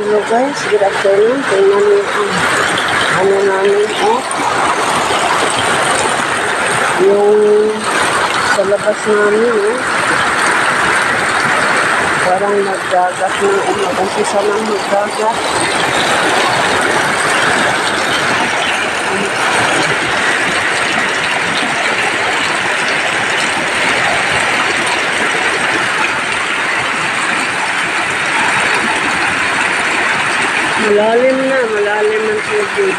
Hello guys, good afternoon. Tingnan niyo ang ano namin oh. Yung sa labas namin oh. Parang nagdagat na, oh, nag-umpisa ng magdagat. Malalim na, malalim ang tubig.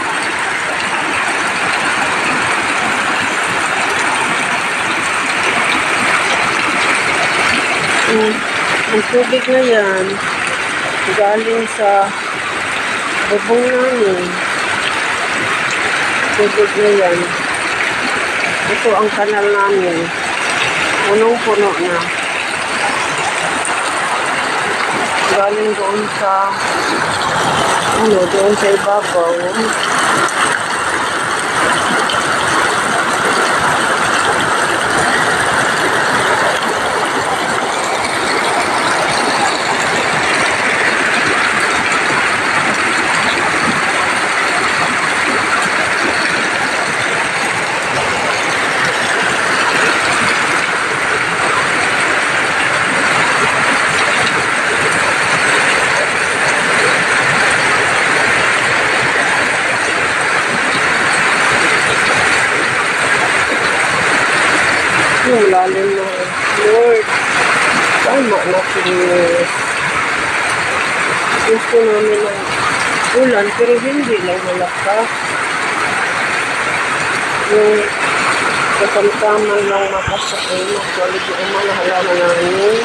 Mm, ang tubig na yan, galing sa bubong namin. Tubig na yan. Ito ang kanal namin. Punong-puno na. Galing doon sa ano, doon sa ibabaw. Yung lalim na, Lord, tama na please. Gusto namin ng ulan, pero hindi lang malakas. Yung katamtaman lang makasakay, magkalig yung mga halaman namin.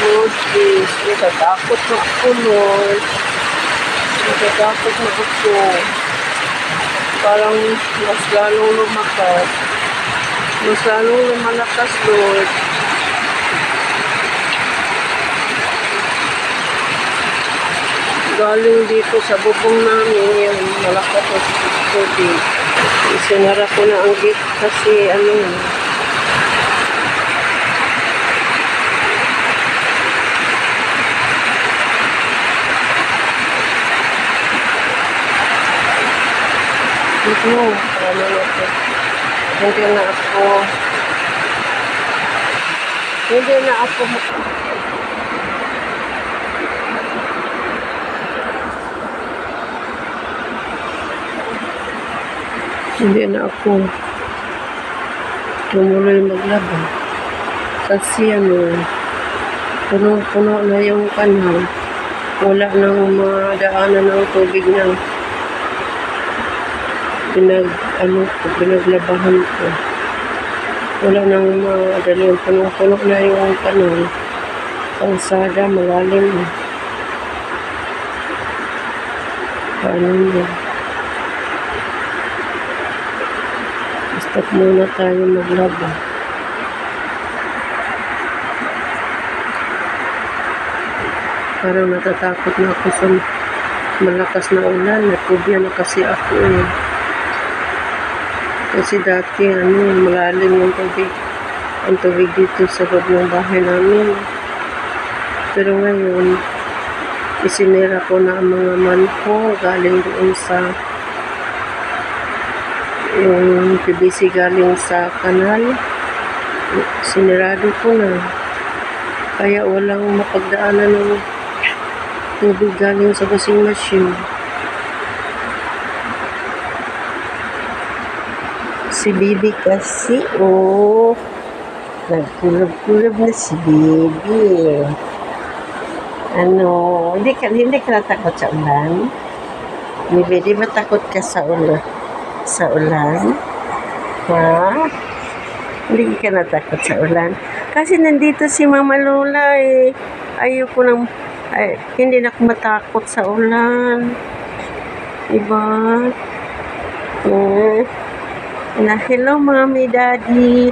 Lord, please, natatakot na ako, Lord. Natatakot na ako. Parang mas lalong lumakas. Mas lalong lumalakas, Lord. Galing dito sa bubong namin yung malakas na tubig. Isinara ko na ang gate kasi ano, Ito, ano ito. Hindi na ako. Hindi na ako. Hindi na ako tumuloy maglaba. Kasi ano, puno-puno na yung kanal. Wala nang madaanan ng tubig na pinag ano ko, pinaglabahan ko. Wala nang madali. Punong-puno na yung kanal. Kalsada, malalim. Paano na? Stop muna tayo maglaba. Parang natatakot na ako sa malakas na ulan. Natubya na kasi ako eh. Kasi dati, ano, malalim yung tubig. Ang tubig dito sa loob ng bahay namin. Pero ngayon, isinira ko na ang mga manhole galing doon sa yung PVC galing sa kanal. Sinirado ko na. Kaya walang mapagdaanan ng tubig galing sa washing machine. Si Bibi kasi, oh, nagkulog-kulog na si Bibi. Ano, hindi ka, hindi ka natakot sa ulan? Bibi, di ba takot ka sa ulan? Sa ulan? Ha? Hindi ka natakot sa ulan? Kasi nandito si Mama Lola eh. Ayoko nang, ay, hindi na ako matakot sa ulan. Diba? Eh. Na, hello, Mami, Daddy.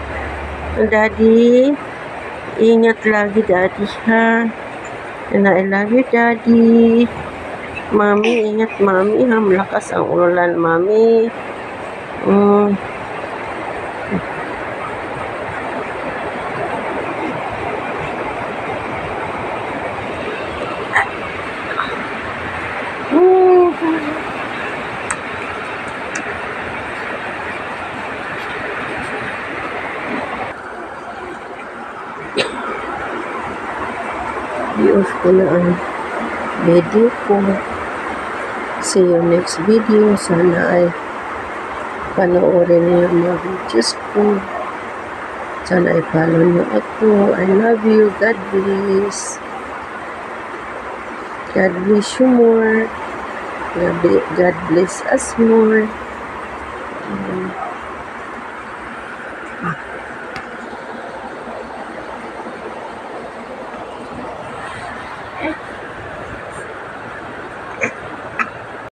Daddy, ingat lagi, Daddy, ha? Na, I love you, Daddy. Mami, ingat, Mami, ha? Malakas ang ulan, Mami. Mm. I-off ko na ang video ko. See you next video. Sana ay panoorin niyo ang mga videos ko. Sana ay follow niyo ako. I love you. God bless. God bless you more. God bless us more.